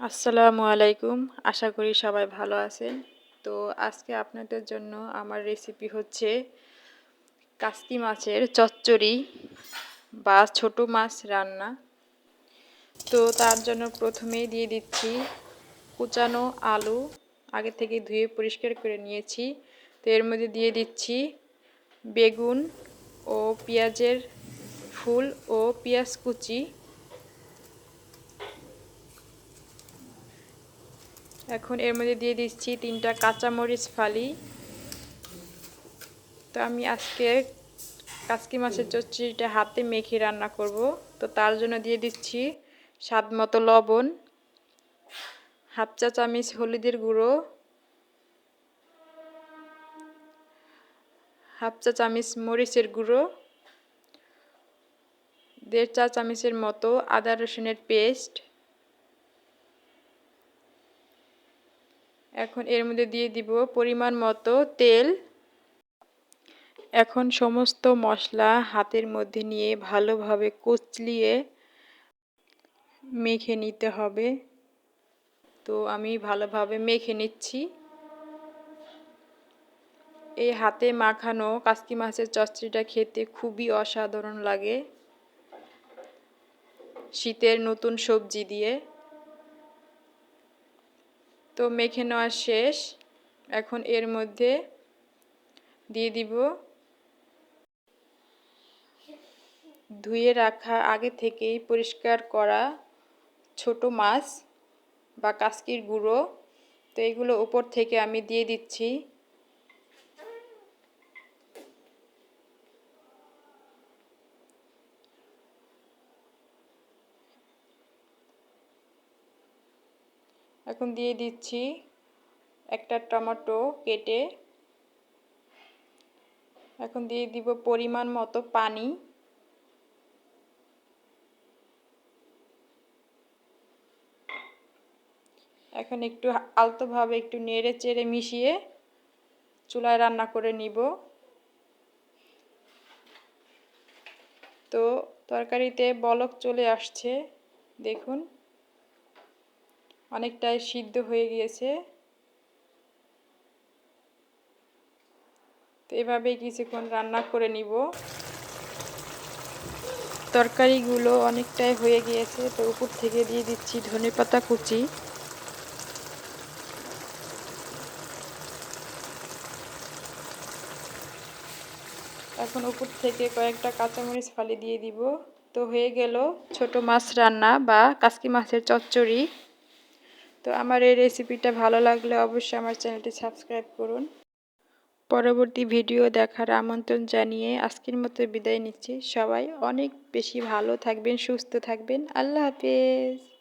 আসসালামু আলাইকুম। আশা করি সবাই ভালো আছেন। তো আজকে আপনাদের জন্য আমার রেসিপি হচ্ছে কাস্তি মাছের চচ্চড়ি বা ছোট মাছ রান্না। তো তার জন্য প্রথমেই দিয়ে দিচ্ছি কুচানো আলু, আগে থেকে ধুয়ে পরিষ্কার করে নিয়েছি। তো এর মধ্যে দিয়ে দিচ্ছি বেগুন ও পেঁয়াজের ফুল ও পেঁয়াজ কুচি। এখন এর মধ্যে দিয়ে দিচ্ছি তিনটা কাঁচামরিচ ফালি। তো আমি আজকে কাসকি মাছের চচ্চড়িটা হাতে মেখে রান্না করব। তো তার জন্য দিয়ে দিচ্ছি স্বাদ মতো লবণ, হাফ চা চামচ হলুদের গুঁড়ো, হাফ চা চামচ মরিচের গুঁড়ো, দেড় চা চামিচের মতো আদা রসুনের পেস্ট এখন এর মধ্যে দিয়ে দিব পরিমাণ মতো তেল। এখন সমস্ত মশলা হাতের মধ্যে নিয়ে ভালোভাবে কুচলিয়ে মেখে নিতে হবে। তো আমি ভালোভাবে মেখে নিচ্ছি। এই হাতে মাখানো কাসকি মাছের চচ্চড়িটা খেতে খুবই অসাধারণ লাগে। শীতের নতুন সবজি দিয়ে। তো মেখে নেওয়া শেষ। এখন এর মধ্যে দিয়ে দিব। ধুয়ে রাখা, আগে থেকেই পরিষ্কার করা ছোট মাছ বা কাসকির গুঁড়ো। তো এগুলো উপর থেকে আমি দিয়ে দিচ্ছি। এখন দিয়ে দিচ্ছি একটা টমেটো কেটে। এখন দিয়ে দিব পরিমাণ মতো পানি। এখন একটু আলতোভাবে একটু নেড়ে চেড়ে মিশিয়ে চুলায় রান্না করে নিব। তো তরকারিতে বলক চলে আসছে, দেখুন। অনেকটাই সিদ্ধ হয়ে গিয়েছে। তো এভাবেই কিছুক্ষণ রান্না করে নিব। তরকারিগুলো অনেকটাই হয়ে গিয়েছে, তো উপর থেকে দিয়ে দিচ্ছি ধনে পাতা কুচি। এখন উপর থেকে কয়েকটা কাঁচামরিচ ফালি দিয়ে দিব। তো হয়ে গেল ছোট মাছ রান্না বা কাসকি মাছের চচ্চড়ি। তো আমার এই রেসিপিটা ভালো লাগলে অবশ্যই আমার চ্যানেলটি সাবস্ক্রাইব করুন। পরবর্তী ভিডিও দেখার আমন্ত্রণ জানিয়ে আজকের মতো বিদায় নিচ্ছি। সবাই অনেক বেশি ভালো থাকবেন, সুস্থ থাকবেন। আল্লাহ হাফেজ।